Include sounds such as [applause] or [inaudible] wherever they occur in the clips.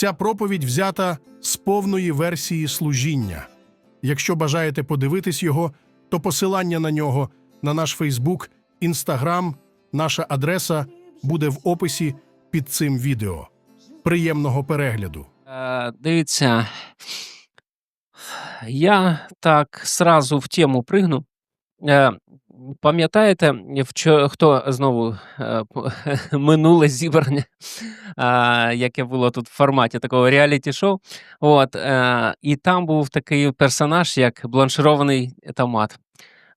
Ця проповідь взята з повної версії служіння. Якщо бажаєте подивитись його, то посилання на нього на наш Фейсбук, Інстаграм, наша адреса буде в описі під цим відео. Приємного перегляду! Е, Дивіться, я так сразу в тему пригну. Е, Пам'ятаєте, хто знову е, [laughs] минуле зібрання, яке було тут в форматі такого реаліті-шоу. От, е, і там був такий персонаж, як бланширований томат.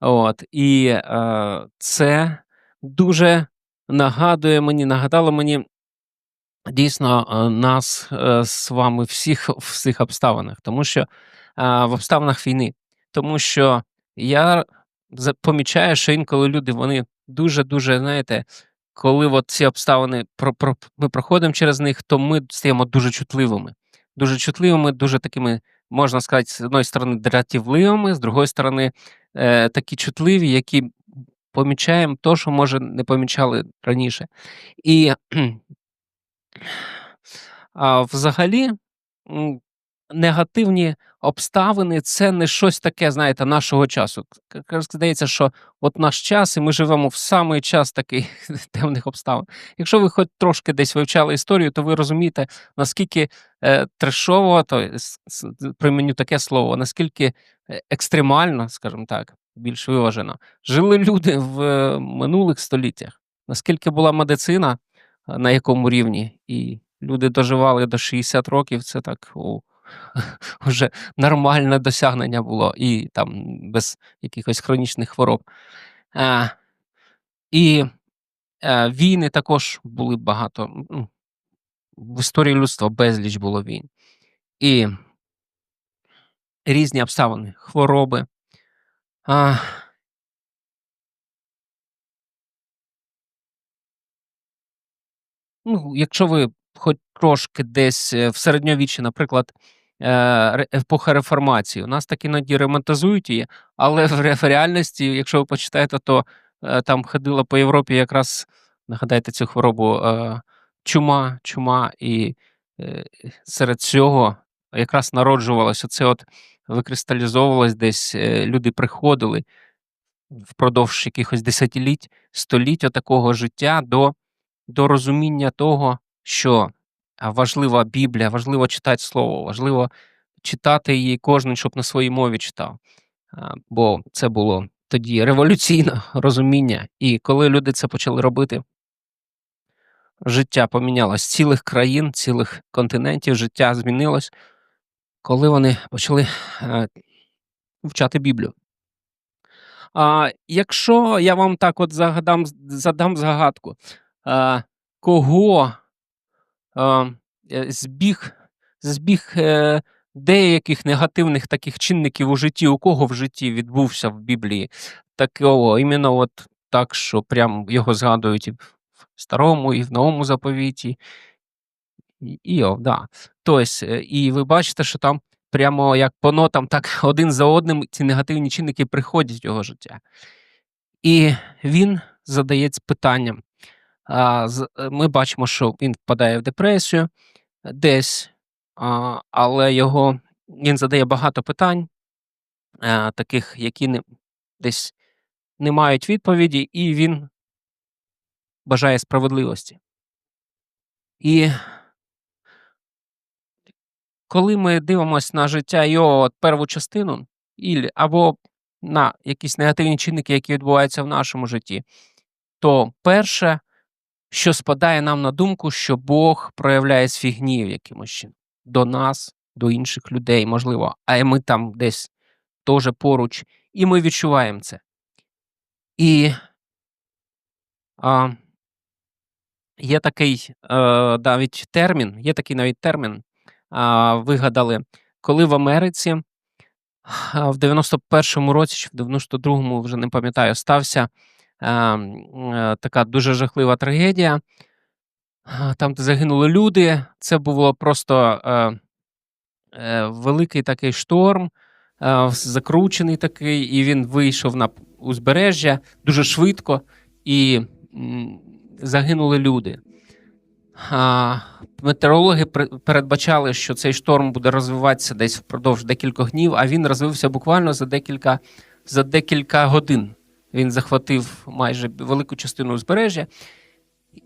От, і е, це дуже нагадує мені, нагадало мені дійсно нас з вами всіх в цих обставинах, тому що в обставинах війни. Тому що я помічаю, що інколи люди вони дуже-дуже, знаєте, коли от ці обставини про, про, ми проходимо через них, то ми стаємо дуже чутливими. Дуже чутливими, дуже такими, можна сказати, з одної сторони, дратівливими, з другої сторони, е, такі чутливі, які помічаємо то, що може не помічали раніше. І а, взагалі, негативні обставини це не щось таке, знаєте, нашого часу. Здається, що от наш час, і ми живемо в самий час таких [laughs] темних обставин. Якщо ви хоч трошки десь вивчали історію, то ви розумієте, наскільки е, трешово, то применю таке слово, наскільки е, екстремально, скажімо так, більш виважено, жили люди в е, минулих століттях. Наскільки була медицина, на якому рівні, і люди доживали до 60 років, це так о, [laughs] вже нормальне досягнення було, і там без якихось хронічних хвороб. А, і е, війни також були багато. ну, В історії людства безліч було війн. І різні обставини, хвороби. А, Ну, якщо ви хоч трошки десь е, в середньовіччі, наприклад, е, епоха реформації, у нас так іноді романтизують її, але в реальності, якщо ви почитаєте, то е, там ходила по Європі якраз, нагадайте цю хворобу, е, чума, чума, і е, серед цього якраз народжувалося це, от викристалізовувалось десь, е, люди приходили впродовж якихось десятиліть, століть такого життя до до розуміння того, що важлива Біблія, важливо читати Слово, важливо читати її кожен, щоб на своїй мові читав. Бо це було тоді революційне [laughs] розуміння. І коли люди це почали робити, життя помінялось цілих країн, цілих континентів, життя змінилось, коли вони почали е, вчати Біблію. А, якщо я вам так от загадам, задам загадку, а, кого е, збіг, збіг е, деяких негативних таких чинників у житті, у кого в житті відбувся в Біблії, такого, іменно от так, що прям його згадують і в старому, і в новому заповіті. І, да. Тобто, е, і ви бачите, що там прямо як по нотам, так [laughs] один за одним ці негативні чинники приходять в його життя. І він задається питанням. А, е, Ми бачимо, що він впадає в депресію десь, а, але його він задає багато питань, е, таких, які не, десь не мають відповіді, і він бажає справедливості. І коли ми дивимося на життя його перву частину, або на якісь негативні чинники, які відбуваються в нашому житті, то перше, що спадає нам на думку, що Бог проявляє свій гнів якимось чином до нас, до інших людей, можливо, а ми там десь теж поруч, і ми відчуваємо це. І а, є такий е, навіть термін, є такий навіть термін, а, вигадали, коли в Америці в 91-му році чи в 92-му, вже не пам'ятаю, стався така дуже жахлива трагедія. Там де загинули люди. Це було просто е, е, великий такий шторм, е, закручений такий, і він вийшов на узбережжя дуже швидко, і загинули люди. Метеорологи пер- передбачали, що цей шторм буде розвиватися десь впродовж декількох днів, а він розвився буквально за декілька, за декілька годин. Він захватив майже велику частину узбережжя.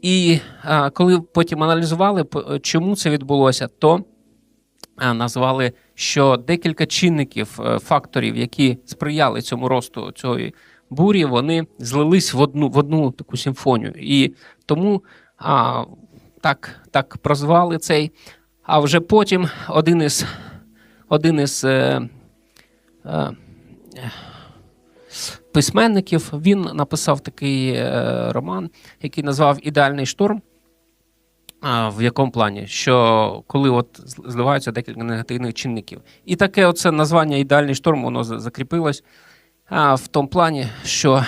І а, коли потім аналізували, чому це відбулося, то а, назвали, що декілька чинників, е, факторів, які сприяли цьому росту цієї бурі, вони злились в одну, в одну таку симфонію. І тому а, так, так прозвали цей. А вже потім один із, один із е, е, письменників він написав такий е, роман, який назвав Ідеальний шторм. В якому плані? Що коли от зливаються декілька негативних чинників. І таке оце названня ідеальний шторм, воно закріпилось в тому плані, що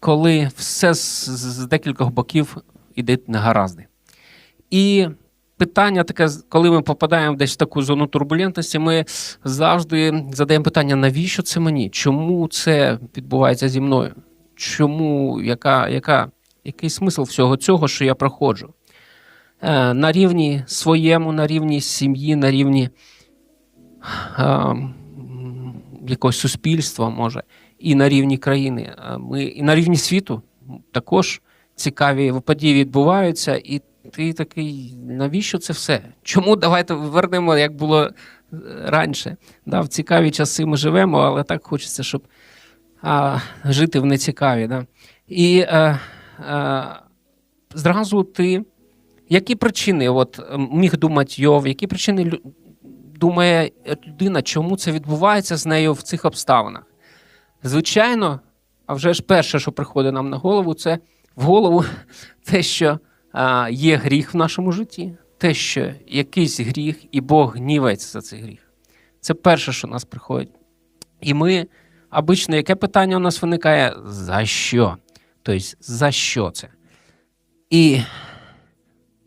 коли все з, декількох боків іде негаразди. І питання таке, коли ми попадаємо десь в таку зону турбулентності, ми завжди задаємо питання, навіщо це мені? Чому це відбувається зі мною? Чому, яка, яка, який смисл всього цього, що я проходжу? Е, на рівні своєму, на рівні сім'ї, на рівні е, якогось суспільства, може, і на рівні країни. Е, Ми, і на рівні світу також цікаві події відбуваються, і ти такий, навіщо це все? Чому давайте вернемо, як було е, раніше? Да, в цікаві часи ми живемо, але так хочеться, щоб а, жити в нецікаві. Да? І е, е, зразу ти. Які причини, от міг думати Йов, які причини думає людина, чому це відбувається з нею в цих обставинах? Звичайно, а вже ж перше, що приходить нам на голову, це в голову [laughs] те, що а, є гріх в нашому житті, те, що якийсь гріх, і Бог гнівається за цей гріх. Це перше, що нас приходить. І ми, обично, яке питання у нас виникає? За що? Тобто, за що це? І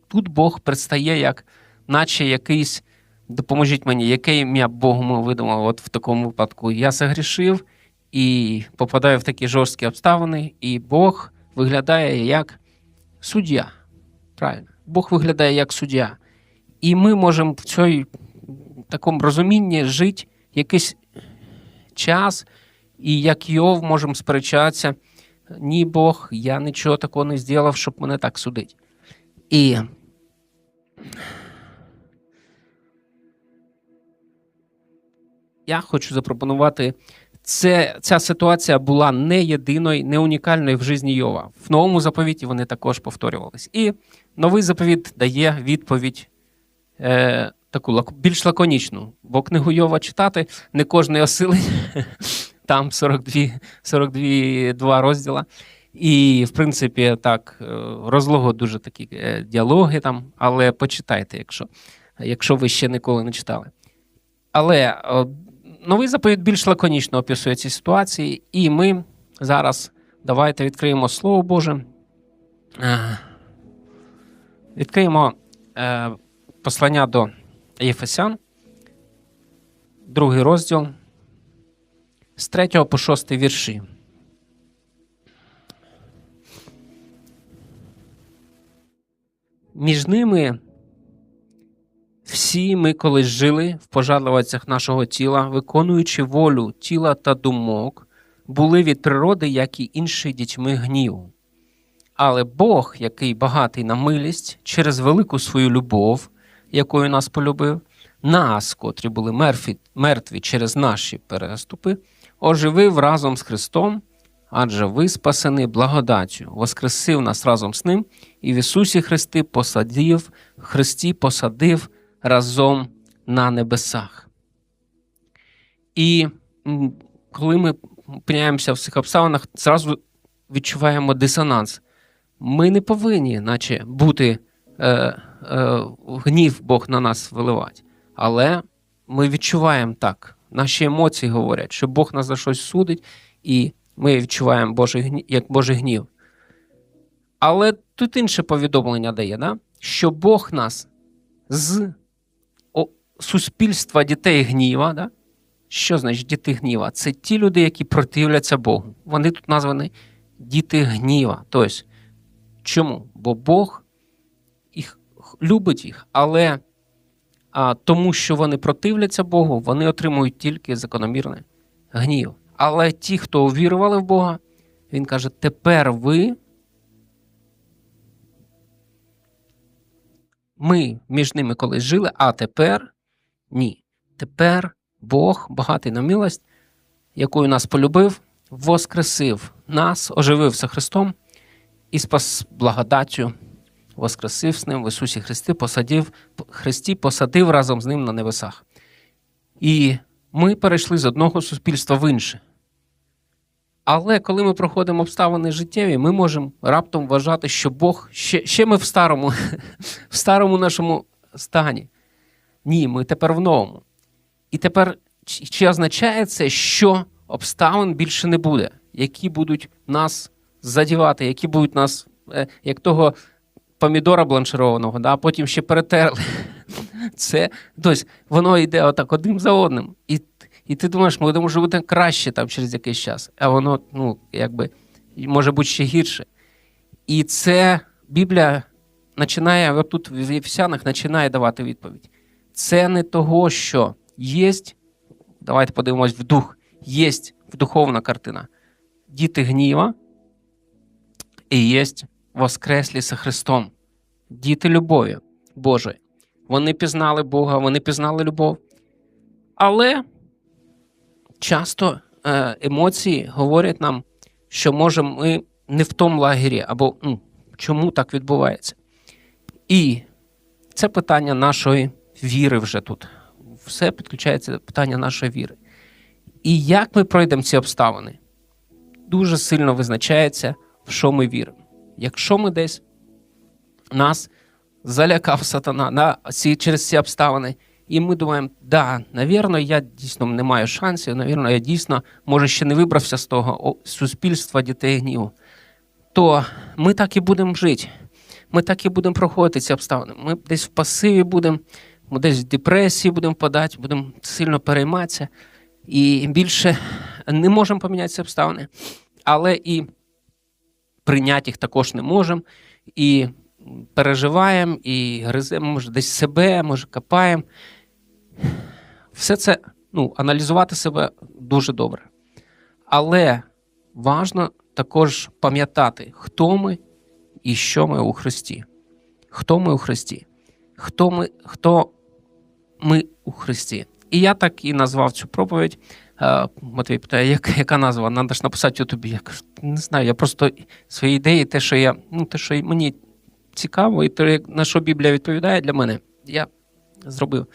тут Бог предстає як, наче якийсь, допоможіть мені, яке ім'я Богу ми видумали от в такому випадку. Я загрішив і попадаю в такі жорсткі обставини, і Бог виглядає як суддя. Правильно, Бог виглядає як суддя. І ми можемо в цій такому розумінні жити якийсь час, і як Йов можемо сперечатися. Ні, Бог, я нічого такого не зробив, щоб мене так судити. І я хочу запропонувати. Це, ця ситуація була не єдиною, не унікальною в житті Йова. В новому заповіті вони також повторювались. І новий заповіт дає відповідь е, таку більш лаконічну. Бо книгу Йова читати не кожний осилить, [laughs] там 42, 42 два розділа. І, в принципі, так, е, розлого дуже такі е, діалоги там, але почитайте, якщо, якщо ви ще ніколи не читали. Але е, новий заповідь більш лаконічно описує ці ситуації, і ми зараз давайте відкриємо Слово Боже. Відкриємо е, послання до Єфесян, другий розділ, з 3 по 6 вірші. Між ними всі ми колись жили в пожадливостях нашого тіла, виконуючи волю тіла та думок, були від природи, як і інші дітьми гніву. Але Бог, який багатий на милість, через велику свою любов, якою нас полюбив, нас, котрі були мертві, мертві через наші переступи, оживив разом з Христом, адже ви спасені благодаттю, воскресив нас разом з Ним і в Ісусі Христі посадив, Христі посадив разом на небесах. І коли ми опиняємося в цих обставинах, зразу відчуваємо дисонанс. Ми не повинні, наче, бути е, е, гнів Бог на нас виливати. Але ми відчуваємо так. Наші емоції говорять, що Бог нас за щось судить, і ми відчуваємо Божий гнів, як Божий гнів. Але тут інше повідомлення дає, да? що Бог нас з суспільства дітей гніва. Да? Що значить діти гніва? Це ті люди, які противляться Богу. Вони тут названі діти гніва. Тобто, чому? Бо Бог їх любить їх, але а, тому, що вони противляться Богу, вони отримують тільки закономірний гнів. Але ті, хто увірували в Бога, він каже: тепер ви. Ми між ними колись жили, а тепер ні. Тепер Бог, багатий на милость, якою нас полюбив, воскресив нас, оживився Христом і спас благодаттю, воскресив з ним в Ісусі Христі, посадив, Христі посадив разом з ним на небесах. І ми перейшли з одного суспільства в інше. Але коли ми проходимо обставини життєві, ми можемо раптом вважати, що Бог ще, ще ми в старому, [laughs] в старому нашому стані. Ні, ми тепер в новому. І тепер чи, означає це, що обставин більше не буде, які будуть нас задівати, які будуть нас, е, як того помідора бланшированого, да, а потім ще перетерли. [laughs] Це, тобто, воно йде отак один за одним. І, і ти думаєш, ми може бути краще там через якийсь час, а воно, ну, якби, може бути ще гірше. І це Біблія починає, отут в Єфесянах починає давати відповідь. Це не того, що є, давайте подивимось в дух, є духовна картина. Діти гніва і є воскреслі за Христом. Діти любові Божої. Вони пізнали Бога, вони пізнали любов. Але часто е, емоції говорять нам, що може ми не в тому лагері, або ну, чому так відбувається. І це питання нашої віри вже тут. Все підключається до питання нашої віри. І як ми пройдемо ці обставини, дуже сильно визначається, в що ми віримо. Якщо ми десь нас залякав сатана на ці, через ці обставини, і ми думаємо, да, навірно, я дійсно не маю шансів, навірно, я дійсно, може, ще не вибрався з того суспільства дітей гніву, то ми так і будемо жити. Ми так і будемо проходити ці обставини. Ми десь в пасиві будемо, ми десь в депресії будемо впадати, будемо сильно перейматися і більше не можемо поміняти ці обставини, але і прийняти їх також не можемо. І переживаємо, і гриземо, може, десь себе, може, копаємо. Все це ну, аналізувати себе дуже добре. Але важно також пам'ятати, хто ми і що ми у Христі. Хто ми у Христі? Хто ми, хто ми у Христі? І я так і назвав цю проповідь. Матвій питає, як, яка назва? Надо ж написати тобі. Я кажу, не знаю, я просто свої ідеї, те, що я, ну, те, що мені цікаво, і те, на що Біблія відповідає для мене, я зробив.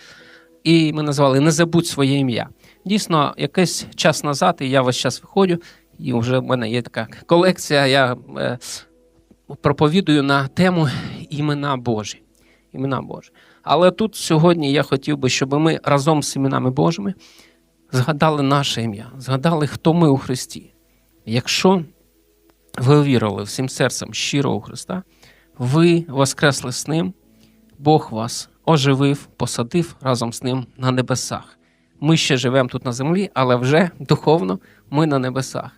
І ми назвали Не забудь своє ім'я. Дійсно, якийсь час назад, і я весь час виходжу, і вже в мене є така колекція. Я е, проповідую на тему імена Божі. Імена Божі. Але тут сьогодні я хотів би, щоб ми разом з іменами Божими згадали наше ім'я, згадали, хто ми у Христі. Якщо ви увірили всім серцем щиро у Христа, ви воскресли з Ним, Бог вас оживив, посадив разом з Ним на небесах. Ми ще живемо тут на землі, але вже духовно ми на небесах.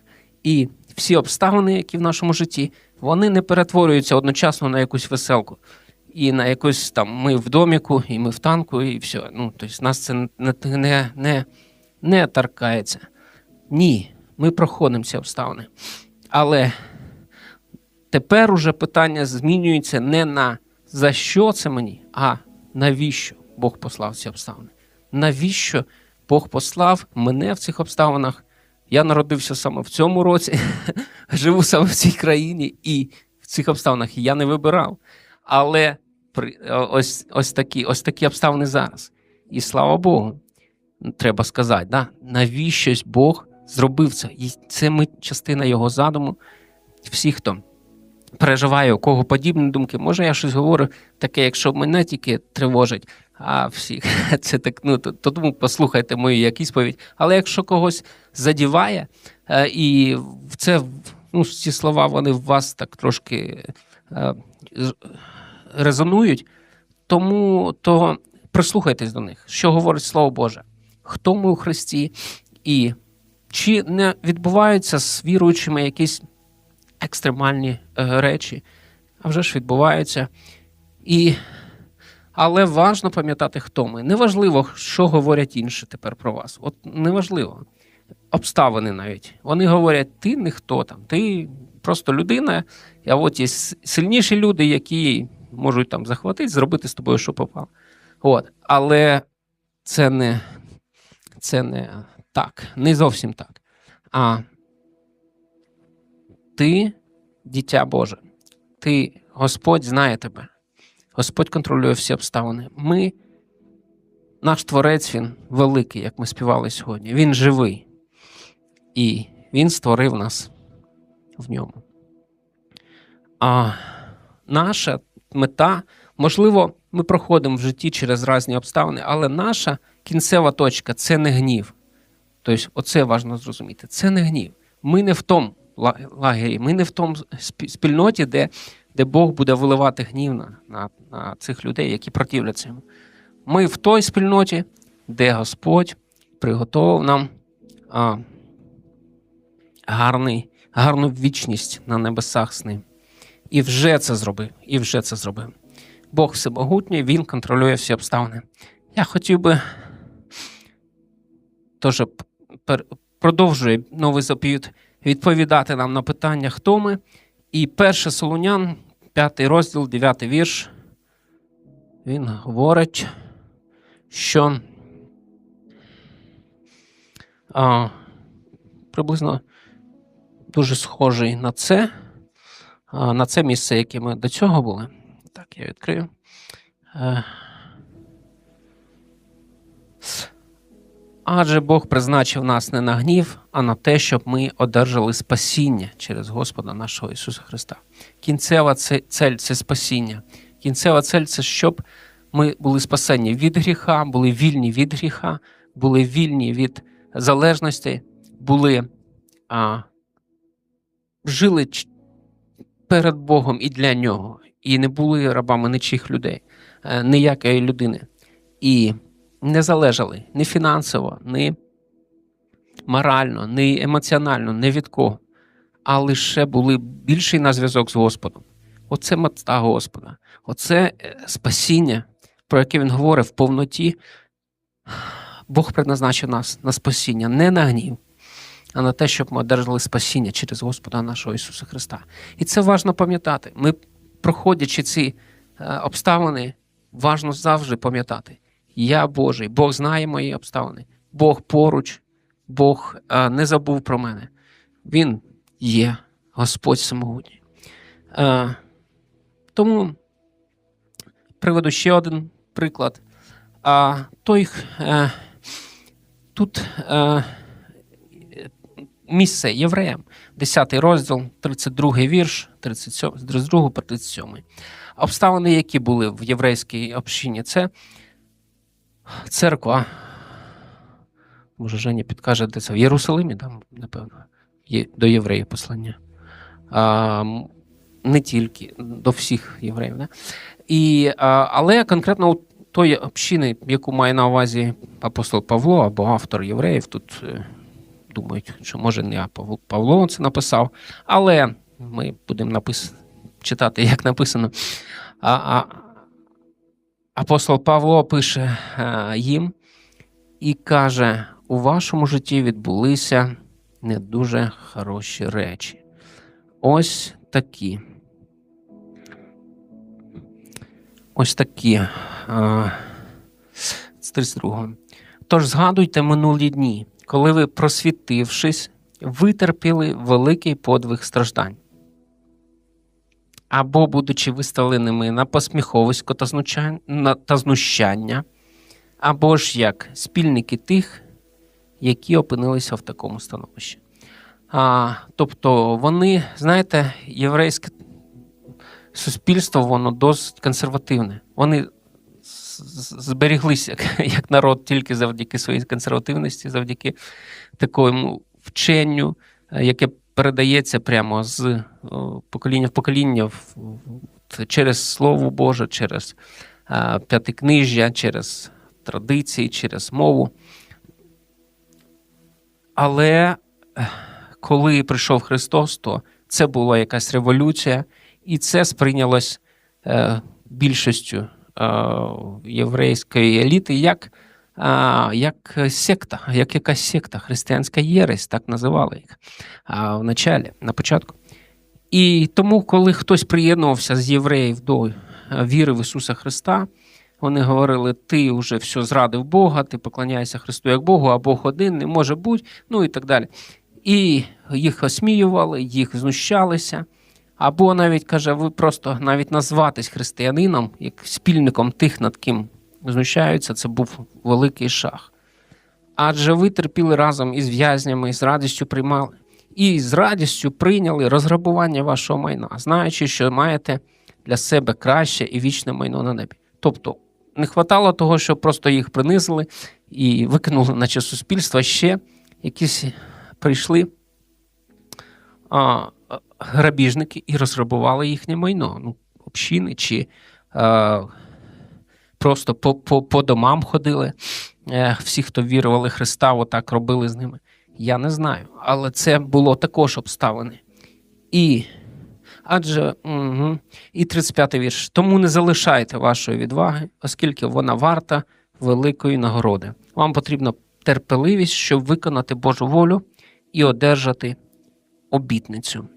І всі обставини, які в нашому житті, вони не перетворюються одночасно на якусь веселку. І на якусь там ми в доміку, і ми в танку, і все. Ну, тобто нас це не, не, не, не торкається. Ні, ми проходимо ці обставини. Але тепер уже питання змінюється не на за що це мені, а навіщо Бог послав ці обставини? Навіщо Бог послав мене в цих обставинах? Я народився саме в цьому році, [laughs] живу саме в цій країні, і в цих обставинах я не вибирав. Але ось ось, такі ось такі обставини зараз. І слава Богу, треба сказати, да? навіщось Бог зробив це. І це ми частина його задуму. Всі, хто переживає, у кого подібні думки, може, я щось говорю таке, якщо мене тільки тривожить, а всіх [laughs] це так, ну то, то тому послухайте мою як ісповідь. Але якщо когось задіває, е, і це ну, ці слова вони в вас так трошки е, резонують, тому то прислухайтесь до них, що говорить Слово Боже, хто ми у Христі, і чи не відбуваються з віруючими якісь екстремальні е, речі, а вже ж відбуваються. І Але важно пам'ятати, хто ми. Неважливо, що говорять інші тепер про вас. От неважливо. Обставини навіть. Вони говорять, ти ніхто там, ти просто людина, а от є сильніші люди, які можуть там захватити, зробити з тобою, що попало. От. Але це не, це не так, не зовсім так. А ти дитя Боже. Ти, Господь знає тебе. Господь контролює всі обставини. Ми, наш творець, він великий, як ми співали сьогодні. Він живий. І він створив нас в ньому. А наша мета, можливо, ми проходимо в житті через різні обставини, але наша кінцева точка це не гнів. Тобто, оце важливо зрозуміти. Це не гнів. Ми не в тому лагері, ми не в тому спільноті, де, де Бог буде виливати гнів на, на, на цих людей, які противляться йому. Ми в той спільноті, де Господь приготував нам а, гарний, гарну вічність на небесах з ним. І вже це зробив. І вже це зробив. Бог всемогутній, Він контролює всі обставини. Я хотів би пер- продовжує новий заповіт відповідати нам на питання, хто ми. І перше Солунян, п'ятий розділ, дев'ятий вірш. Він говорить, що а, приблизно дуже схожий на це, а, на це місце, яке ми до цього були. Так, я відкрию. Адже Бог призначив нас не на гнів, а на те, щоб ми одержали спасіння через Господа нашого Ісуса Христа. Кінцева цель це спасіння. Кінцева цель це щоб ми були спасені від гріха, були вільні від гріха, були вільні від залежності, були а, жили перед Богом і для нього, і не були рабами нічих людей, е, ніякої людини. І не залежали ні фінансово, ні морально, ні емоціонально, ні від кого, а лише були більший на зв'язок з Господом. Оце мета Господа, оце е, спасіння, про яке він говорив в повноті. Бог предназначив нас на спасіння, не на гнів, а на те, щоб ми одержали спасіння через Господа нашого Ісуса Христа. І це важно пам'ятати. Ми, проходячи ці е, обставини, важно завжди пам'ятати. Я Божий, Бог знає мої обставини, Бог поруч, Бог е, не забув про мене. Він є Господь самогутній. Е, тому приведу ще один приклад. А той е, тут е, місце євреям, 10 розділ, 32 вірш, 37, з 32 по 37. Обставини, які були в єврейській общині, це церква. Може, Женя підкаже, де це? В Єрусалимі, там, напевно, є до євреїв послання. А, не тільки, до всіх євреїв. Да? І, а, але конкретно у тої общини, яку має на увазі апостол Павло або автор євреїв, тут е, думають, що може не Павло це написав, але ми будемо напис... читати, як написано. А, а, апостол Павло пише е, їм і каже: у вашому житті відбулися не дуже хороші речі. Ось такі. Ось такі. З 32. Тож згадуйте минулі дні, коли ви, просвітившись, витерпіли великий подвиг страждань. Або, будучи виставленими на посміховисько та знущання, або ж як спільники тих, які опинилися в такому становищі. А, тобто вони, знаєте, єврейське суспільство, воно досить консервативне. Вони зберіглися як, [laughs] як народ тільки завдяки своїй консервативності, завдяки такому вченню, е, яке передається прямо з покоління в покоління в- в- через Слово Боже, через е, п'ятикнижжя, через традиції, через мову. Але е, коли прийшов Христос, то це була якась революція, і це сприйнялось е, більшістю єврейської еліти як, е, як секта, як якась секта, християнська єресь, так називали їх в началі, на початку. І тому, коли хтось приєднувався з євреїв до е, віри в Ісуса Христа, вони говорили: ти вже все зрадив Бога, ти поклоняєшся Христу як Богу, а Бог один, не може бути, ну і так далі. І їх осміювали, їх знущалися. Або навіть каже, ви просто навіть назватись християнином, як спільником тих, над ким знущаються, це був великий шах. Адже ви терпіли разом із в'язнями, з радістю приймали, і з радістю прийняли розграбування вашого майна, знаючи, що маєте для себе краще і вічне майно на небі. Тобто не хватало того, що просто їх принизили і викинули, наче суспільство, ще якісь прийшли а, грабіжники і розграбували їхнє майно. Ну, общини чи а, просто по, по, по домам ходили. Е, всі, хто вірували Христа, отак робили з ними. Я не знаю. Але це було також обставини. І адже угу, і 35-й вірш. Тому не залишайте вашої відваги, оскільки вона варта великої нагороди. Вам потрібна терпеливість, щоб виконати Божу волю і одержати обітницю.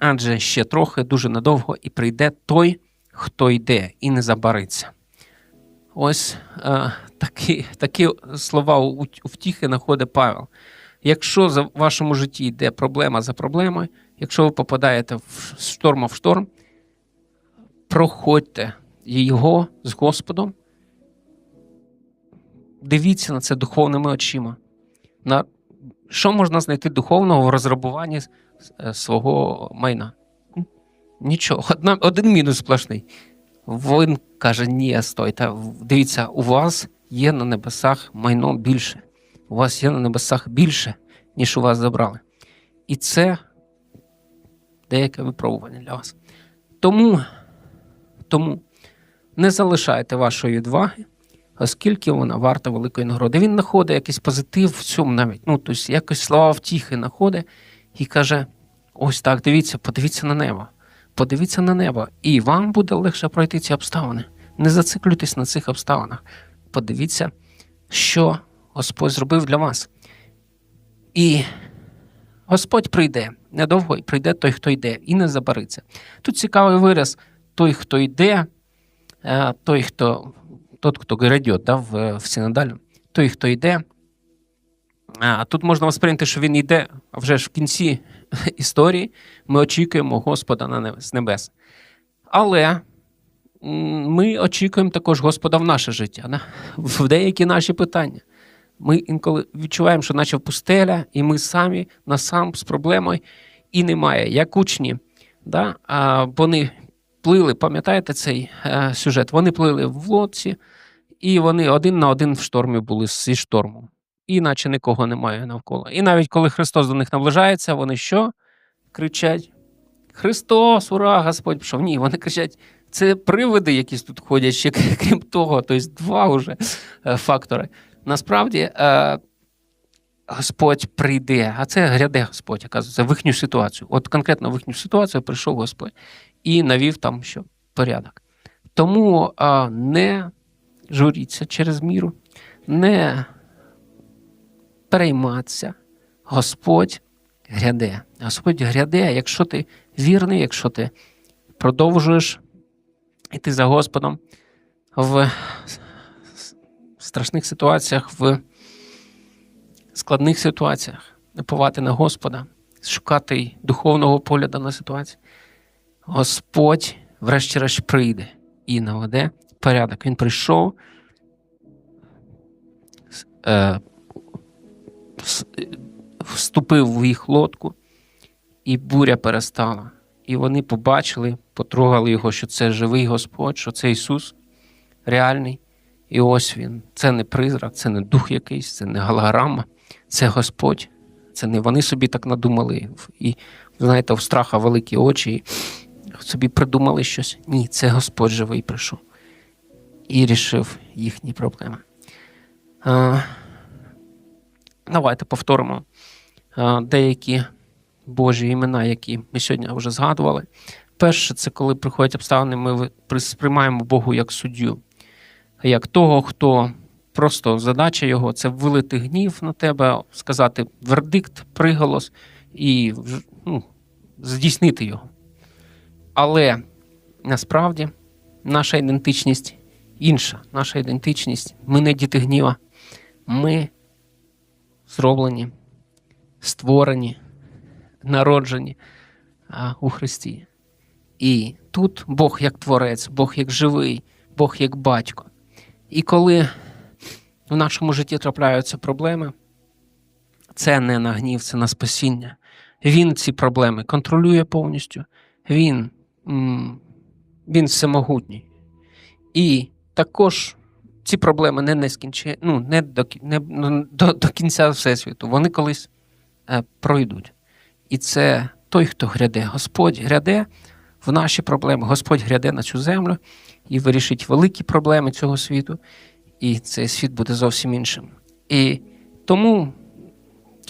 Адже ще трохи, дуже надовго, і прийде той, хто йде, і не забариться. Ось е, такі, такі слова у, у втіхи знаходить Павел. Якщо за вашому житті йде проблема за проблемою, якщо ви попадаєте в шторм в шторм, проходьте його з Господом, дивіться на це духовними очима. На що можна знайти духовного в розрабуванні е, свого майна? Нічого. Одна, один мінус сплошний. Він каже: ні, стойте. Дивіться, у вас є на небесах майно більше. У вас є на небесах більше, ніж у вас забрали. І це деяке випробування для вас. Тому, тому не залишайте вашої відваги, оскільки вона варта великої нагороди. Він знаходить якийсь позитив в цьому навіть. Ну, тобто якось слова втіхи знаходить і каже: ось так, дивіться, подивіться на небо. Подивіться на небо, і вам буде легше пройти ці обставини. Не зациклюйтесь на цих обставинах. Подивіться, що Господь зробив для вас. І Господь прийде недовго, і прийде той, хто йде, і не забариться. Тут цікавий вираз: той, хто йде, е, той, хто тот, хто грядет, да, в, в синодалі, той, хто йде. А тут можна восприйняти, що він йде, вже ж в кінці [laughs] історії ми очікуємо Господа на небес, з небес. Але ми очікуємо також Господа в наше життя, да? в деякі наші питання. Ми інколи відчуваємо, що наче пустеля, і ми самі насам з проблемою, і немає. Як учні, да? а вони плили, пам'ятаєте цей е, сюжет? Вони плили в лодці, і вони один на один в штормі були зі штормом. І наче нікого немає навколо. І навіть коли Христос до них наближається, вони що? Кричать: Христос, ура, Господь пішов. Ні, вони кричать, це привиди, якісь тут ходять, ще крім того, тобто два вже е, фактори. Насправді е, Господь прийде, а це гряде Господь, оказується, в їхню ситуацію. От конкретно в їхню ситуацію прийшов Господь і навів там що порядок. Тому е, не журіться через міру, не перейматися. Господь гряде. Господь гряде, якщо ти вірний, якщо ти продовжуєш йти за Господом в страшних ситуаціях, в складних ситуаціях, наповати на Господа, шукати духовного погляду на ситуацію. Господь, врешті-решт, прийде і наведе порядок. Він прийшов. Е, вступив в їх лодку, і буря перестала. І вони побачили, потрогали його, що це живий Господь, що це Ісус реальний. І ось він. Це не призрак, це не дух якийсь, це не голограма, це Господь. Це не вони собі так надумали. І, знаєте, в страха великі очі, і собі придумали щось. Ні, це Господь живий прийшов і рішив їхні проблеми. Давайте повторимо деякі Божі імена, які ми сьогодні вже згадували. Перше, це коли приходять обставини, ми сприймаємо Богу як суддю, як того, хто просто задача його це вилити гнів на тебе, сказати вердикт, приголос і ну, здійснити його. Але насправді наша ідентичність інша. Наша ідентичність. Ми не діти гніва. Ми зроблені, створені, народжені у Христі. І тут Бог як творець, Бог як живий, Бог як батько. І коли в нашому житті трапляються проблеми, це не на гнів, це на спасіння. Він ці проблеми контролює повністю. Він, він всемогутній. І також ці проблеми не, не ну, не, до, не ну, до, до кінця Всесвіту. Вони колись е, пройдуть. І це той, хто гряде. Господь гряде в наші проблеми. Господь гряде на цю землю і вирішить великі проблеми цього світу. І цей світ буде зовсім іншим. І тому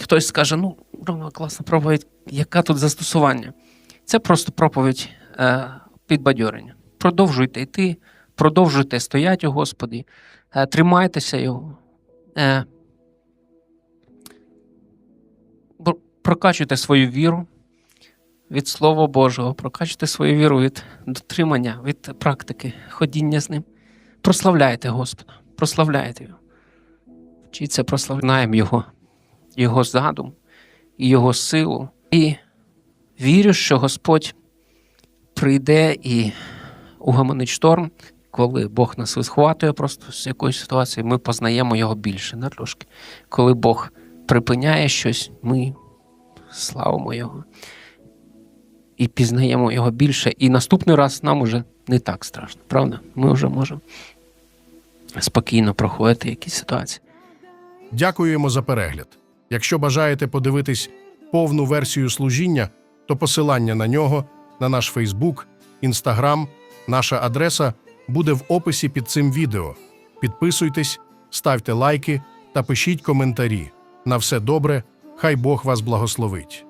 хтось скаже: ну, Рома, класна проповідь, яка тут застосування? Це просто проповідь е, підбадьорення. Продовжуйте йти, продовжуйте стояти у Господі, е, тримайтеся його. Е, прокачуйте свою віру від Слова Божого, прокачуйте свою віру від дотримання, від практики, ходіння з ним. Прославляйте Господа, прославляйте його. Вчіться прославляємо Його, Його задум Його силу. І вірю, що Господь прийде і угомонить шторм, коли Бог нас висхватує просто з якоїсь ситуації, ми познаємо його більше на трошки. Коли Бог припиняє щось, ми славимо Його і пізнаємо його більше. І наступний раз нам уже не так страшно, правда? Ми вже можемо спокійно проходити якісь ситуації. Дякуємо за перегляд. Якщо бажаєте подивитись повну версію служіння, то посилання на нього на наш Фейсбук, Інстаграм, наша адреса буде в описі під цим відео. Підписуйтесь, ставте лайки та пишіть коментарі. На все добре, хай Бог вас благословить.